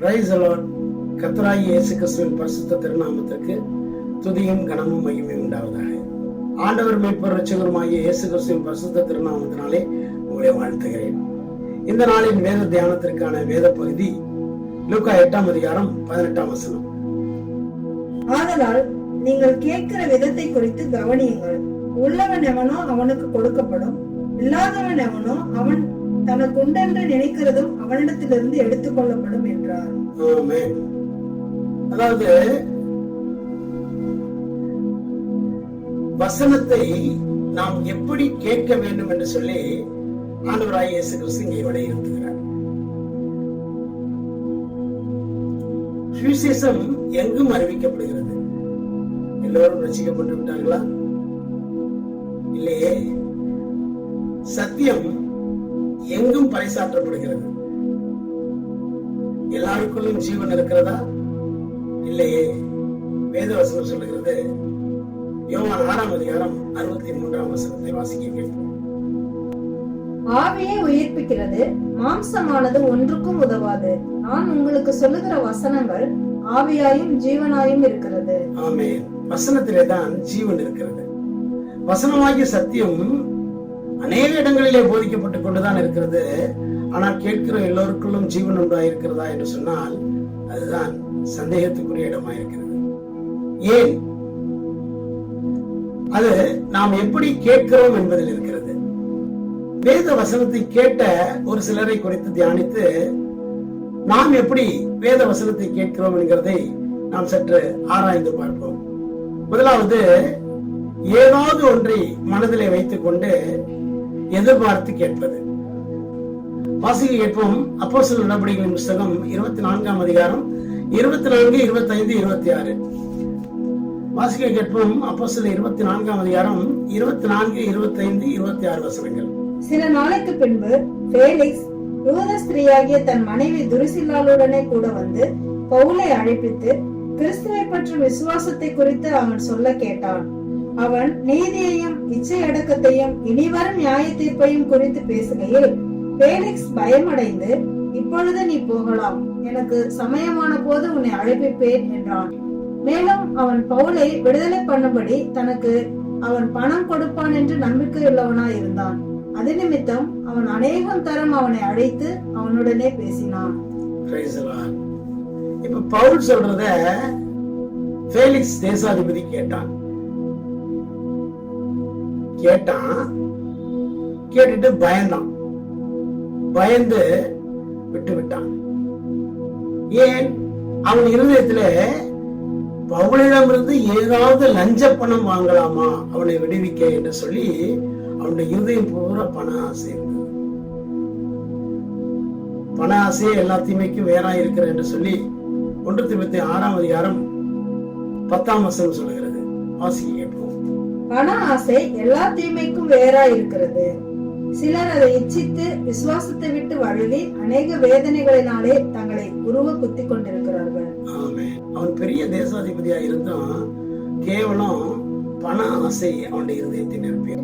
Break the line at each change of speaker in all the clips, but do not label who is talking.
price alone கத்ராய் இயேசு கிறிஸ்துவின் பரிசுத்த திருநாமத்திற்கு துதியும் கனமும் மையமே உண்டாவதாக ஆண்டவர் மீட்பர் ரட்சகருமாகிய இயேசு கிறிஸ்துவின் பரிசுத்த திருநாமத்தினாலே உங்களை வாழ்த்துகிறேன் இந்த நாளின் வேத தியானத்திற்கான வேத பகுதி லூக்கா எட்டாம் அதிகாரம் பதினெட்டாம் வசனம்
ஆதலால் நீங்கள் கேட்கிற விதத்தை குறித்து கவனியுங்கள் உள்ளவன் எவனோ அவனுக்கு கொடுக்கப்படும் இல்லாதவன் எவனோ அவன் தனக்குண்டென்று நினைக்கிறதும் அவனிடத்திலிருந்து கொள்ளப்படும் என்றார்
அதாவது வசனத்தை நாம் எப்படி கேட்க வேண்டும் என்று சொல்லி ஆண்டவராய் இயேசு கிறிஸ்து இங்கே வலியுறுத்துகிறார் சுவிசேஷம் எங்கும் அறிவிக்கப்படுகிறது எல்லோரும் ரசிக்கப்பட்டு விட்டார்களா இல்லையே சத்தியம் எங்கும் பறைசாற்றப்படுகிறது எல்லாருக்குள்ளும் ஜீவன் இருக்கிறதா இல்லையே வேதவசனம் சொல்லுகிறது யோவான் ஆறாம் அதிகாரம் அறுபத்தி மூன்றாம் வசனத்தை வாசிக்க
ஆவியை உயிர்ப்பிக்கிறது மாம்சமானது ஒன்றுக்கும் உதவாது நான் உங்களுக்கு சொல்லுகிற வசனங்கள் ஆவியாயும் ஜீவனாயும் இருக்கிறது
ஆமே வசனத்திலே தான் ஜீவன் இருக்கிறது வசனமாகிய சத்தியமும் அநேக இடங்களிலே போதிக்கப்பட்டுக் கொண்டுதான் இருக்கிறது ஆனால் கேட்கிற எல்லோருக்குள்ளும் ஜீவன் உண்டா இருக்கிறதா என்று சொன்னால் அதுதான் சந்தேகத்துக்குரிய இடமா இருக்கிறது ஏன் அது நாம் எப்படி கேட்கிறோம் என்பதில் இருக்கிறது வேத வசனத்தை கேட்ட ஒரு சிலரை குறித்து தியானித்து நாம் எப்படி வேத வசனத்தை கேட்கிறோம் என்கிறதை நாம் சற்று ஆராய்ந்து பார்ப்போம் முதலாவது ஏதாவது ஒன்றை மனதிலே கொண்டு எதிர்பார்த்து கேட்பது வாசிக்க கேட்போம் அப்போ சில நடவடிக்கை புஸ்தகம் இருபத்தி நான்காம் அதிகாரம் இருபத்தி நான்கு இருபத்தி ஐந்து இருபத்தி ஆறு வாசிக்க கேட்போம் அப்போ சில இருபத்தி நான்காம் அதிகாரம் இருபத்தி நான்கு இருபத்தி ஐந்து இருபத்தி ஆறு வசனங்கள்
சில நாளைக்கு பின்பு பேலிக்ஸ் யூத ஸ்திரீயாகிய தன் மனைவி துரிசில்லாளுடனே கூட வந்து பவுலை அழைப்பித்து கிறிஸ்துவை பற்றும் விசுவாசத்தை குறித்து அவன் சொல்ல கேட்டான் அவன் நீதியையும் இச்சை அடக்கத்தையும் இனிவரும் நியாய தீர்ப்பையும் குறித்து பேசுகையில் பேலிக்ஸ் பயமடைந்து இப்பொழுது நீ போகலாம் எனக்கு சமயமான போது உன்னை அழைப்பிப்பேன் என்றான் மேலும் அவன் பவுலை விடுதலை பண்ணும்படி தனக்கு அவன் பணம் கொடுப்பான் என்று நம்பிக்கையுள்ளவனாய் இருந்தான் அது நிமித்தம் அவன் அநேகம் தரம் அவனை அழைத்து அவனுடனே பேசினான்
இப்ப பவுல் சொல்றத பேலிக்ஸ் தேசாதிபதி கேட்டான் கேட்டான் கேட்டுட்டு பயந்தான் பயந்து விட்டு விட்டான் ஏன் அவன் இருதயத்துல இருந்து ஏதாவது லஞ்ச பணம் வாங்கலாமா அவனை விடுவிக்க என்று சொல்லி அவனுடைய இருதயம் பூரா பண ஆசை பண ஆசை எல்லாத்தையுமேக்கும் வேறா இருக்கிற என்று சொல்லி ஒன்று திருப்பத்தி ஆறாம் அதிகாரம் பத்தாம் வசனம் சொல்லுகிறது வாசிக்க
பண ஆசை எல்லா தீமைக்கும் வேறா இருக்கிறது சிலர் அதை இச்சித்து விசுவாசத்தை விட்டு வழங்கி அநேக வேதனைகளினாலே தங்களை உருவ குத்தி கொண்டிருக்கிறார்கள்
அவன் பெரிய தேசாதிபதியா இருந்தான் கேவலம் பண ஆசை அவனுடைய இருதயத்தை நிரப்பி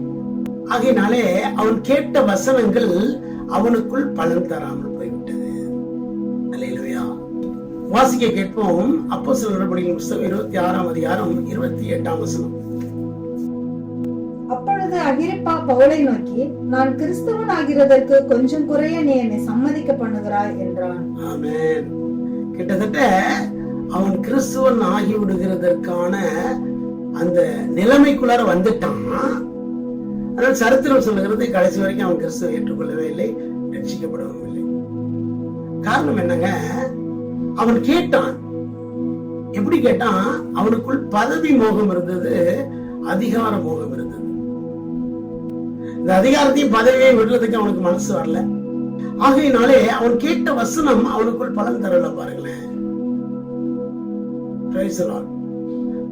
ஆகையினாலே அவன் கேட்ட வசனங்கள் அவனுக்குள் பலன் தராமல் போய்விட்டது வாசிக்க கேட்போம் அப்போ சில நடவடிக்கை இருபத்தி ஆறாம் அதிகாரம் இருபத்தி எட்டாம் வசனம்
அகிரிப்பா பவுலை நோக்கி நான் கிறிஸ்தவன் ஆகிறதற்கு கொஞ்சம் குறைய நீ என்னை சம்மதிக்க பண்ணுகிறாய் என்றான்
கிட்டத்தட்ட அவன் கிறிஸ்துவன் ஆகி விடுகிறதற்கான அந்த நிலைமைக்குள்ளார வந்துட்டான் ஆனால் சரித்திரம் சொல்லுகிறது கடைசி வரைக்கும் அவன் கிறிஸ்துவ ஏற்றுக்கொள்ளவே இல்லை ரட்சிக்கப்படவும் இல்லை காரணம் என்னங்க அவன் கேட்டான் எப்படி கேட்டான் அவனுக்குள் பதவி மோகம் இருந்தது அதிகார மோகம் இருந்தது இந்த அதிகாரத்தையும் பதவியையும் விடுறதுக்கு அவனுக்கு மனசு வரல ஆகையினாலே அவன் கேட்ட வசனம் அவனுக்குள் பலன் தரல பாருங்களேன்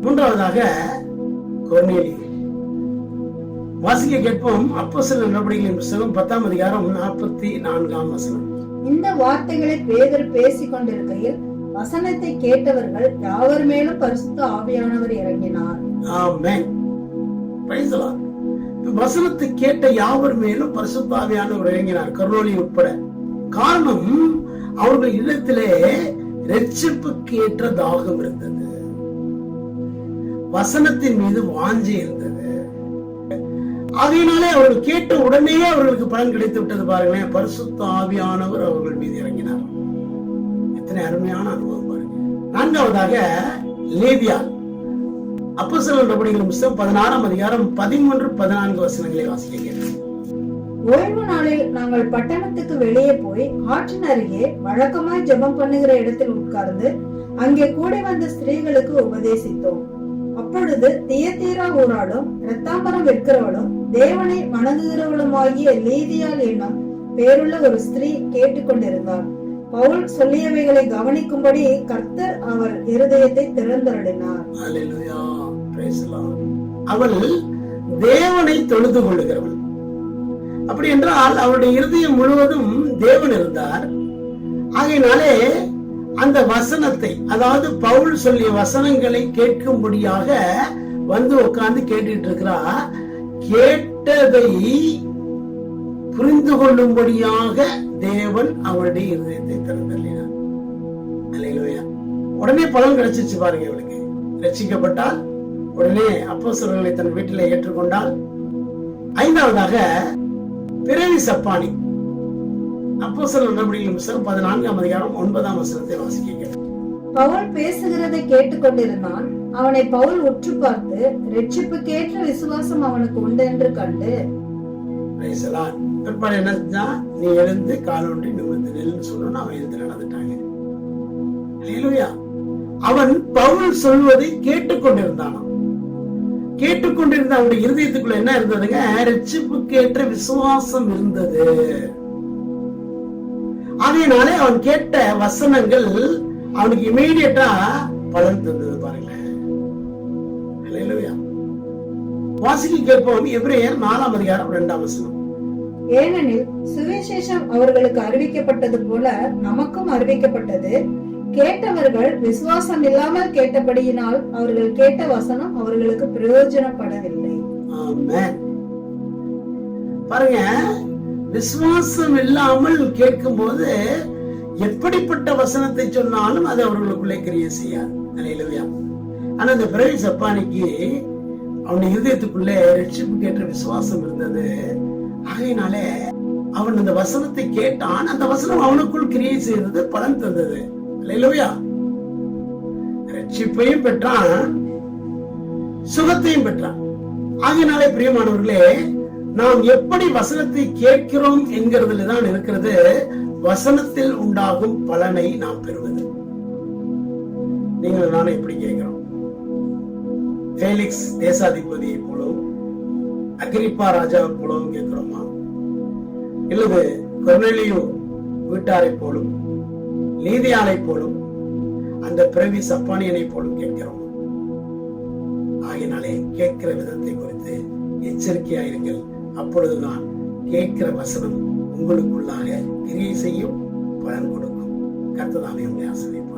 மூன்றாவதாக வாசிக்க கேட்போம் அப்போ சில நடவடிக்கைகளின் புத்தகம் பத்தாம் அதிகாரம் நாற்பத்தி நான்காம் வசனம்
இந்த வார்த்தைகளை பேதர் பேசிக் கொண்டிருக்கையில் வசனத்தை கேட்டவர்கள் யாவர் மேலும் பரிசுத்த ஆவியானவர் இறங்கினார்
ஆமென் பிரைஸ் வசனத்தை கேட்ட யாவர் மேலும் பரிசுத்தாவியானவர் இறங்கினார் கருணோலி உட்பட காரணம் அவர்கள் இடத்திலே ரட்சிப்புக்கு ஏற்ற தாகம் இருந்தது வசனத்தின் மீது வாஞ்சி இருந்தது அதனாலே அவர்கள் கேட்ட உடனேயே அவர்களுக்கு பலன் கிடைத்து விட்டது பாருங்களேன் பரிசுத்த ஆவியானவர் அவர்கள் மீது இறங்கினார் எத்தனை அருமையான அனுபவம் பாருங்க நான்காவதாக லேவியால் அப்போ சில புஸ்தகம் பதினாறாம் அதிகாரம் பதிமூன்று பதினான்கு வசனங்களை
ஓய்வு நாளில் நாங்கள் பட்டணத்துக்கு வெளியே போய் ஆற்றின் அருகே வழக்கமாய் பண்ணுகிற இடத்தில் உட்கார்ந்து அங்கே வந்த ஸ்திரீகளுக்கு உபதேசித்தோம் அப்பொழுது தியத்தீரா ஊராலும் ரத்தாம்பரம் விற்கிறவளும் தேவனை வணங்குகிறவளுமாகிய லீதியால் என்னும் பேருள்ள ஒரு ஸ்திரீ கேட்டுக்கொண்டிருந்தார் பவுல் சொல்லியவைகளை கவனிக்கும்படி கர்த்தர் அவர் இருதயத்தை திறந்தருளினார்
பேசலாம் அவள் தேவனை தொழுது கொள்ளுகிறவள் அப்படி என்றால் அவருடைய இருதயம் முழுவதும் தேவன் இருந்தார் ஆகையினாலே அந்த வசனத்தை அதாவது பவுல் சொல்லிய வசனங்களை கேட்கும்படியாக வந்து உட்கார்ந்து கேட்டுட்டு இருக்கிறா கேட்டதை புரிந்து கொள்ளும்படியாக தேவன் அவருடைய இருதயத்தை திறந்தார் உடனே பலன் கிடைச்சிச்சு பாருங்க இவளுக்கு ரசிக்கப்பட்டால் உடனே அப்போ சிலர்களை தன் வீட்டில் ஏற்றுக்கொண்டார் ஐந்தாவதாக பிறவி சப்பானி அப்போ சொல்ல நடவடிக்கைகள் புத்தகம் பதினான்காம் அதிகாரம் ஒன்பதாம் வசனத்தை வாசிக்க
பவுல் பேசுகிறதை கேட்டுக்கொண்டிருந்தான் அவனை பவுல் உற்று பார்த்து ரட்சிப்புக்கேற்ற விசுவாசம் அவனுக்கு உண்டு என்று கண்டு
பிற்பாடு என்னதுன்னா நீ எழுந்து காலொன்றி நிமிர்ந்து நெல்னு சொல்லணும்னு அவன் எழுந்து நடந்துட்டாங்க அவன் பவுல் சொல்வதை கேட்டுக்கொண்டிருந்தானாம் கேட்டுக்கொண்டிருந்த அவருடைய இருதயத்துக்குள்ள என்ன இருந்ததுங்க ரட்சிப்புக்கேற்ற விசுவாசம் இருந்தது அதனாலே அவன் கேட்ட வசனங்கள் அவனுக்கு இமீடியட்டா பலன் தந்தது பாருங்களேன் வாசிக்க கேட்போம் எவ்ரேயர் நாலாம் அதிகாரம் வசனம்
ஏனெனில் சுவிசேஷம் அவர்களுக்கு அறிவிக்கப்பட்டது போல நமக்கும் அறிவிக்கப்பட்டது கேட்டவர்கள் விசுவாசம் இல்லாமல் கேட்டபடியினால் அவர்கள் கேட்ட வசனம் அவர்களுக்கு பிரயோஜனப்படவில்லை
பாருங்க விசுவாசம் இல்லாமல் கேட்கும் போது எப்படிப்பட்ட வசனத்தை சொன்னாலும் அது அவர்களுக்குள்ளே கிரிய செய்யாது ஆனா இந்த பிரவி சப்பானிக்கு அவன் இருதயத்துக்குள்ளே ரட்சிப்பு கேட்ட விசுவாசம் இருந்தது ஆகையினாலே அவன் அந்த வசனத்தை கேட்டான் அந்த வசனம் அவனுக்குள் கிரியை செய்தது பலன் தந்தது ரட்சிப்பையும் பெற்றான் சுகத்தையும் பெற்றான் ஆகினாலே பிரியமானவர்களே நாம் எப்படி வசனத்தை கேட்கிறோம் என்கிறதுல தான் இருக்கிறது வசனத்தில் உண்டாகும் பலனை நாம் பெறுவது நீங்கள் நானும் எப்படி கேட்கிறோம் ஃபேலிக்ஸ் தேசாதிபதியை போலும் அகிரிப்பா ராஜாவை போலவும் கேட்கிறோமா இல்லது கொர்னெலியோ வீட்டாரை போலும் நீதியானை போலும் அந்த பிறவி சப்பானியனை போலும் கேட்கிறோம் ஆகினாலே கேட்கிற விதத்தை குறித்து எச்சரிக்கையாயிருங்கள் அப்பொழுதுதான் கேட்கிற வசனம் உங்களுக்குள்ளாக கிரியை செய்யும் பலன் கொடுக்கும் கர்த்ததாமே உங்களை ஆசிரியர்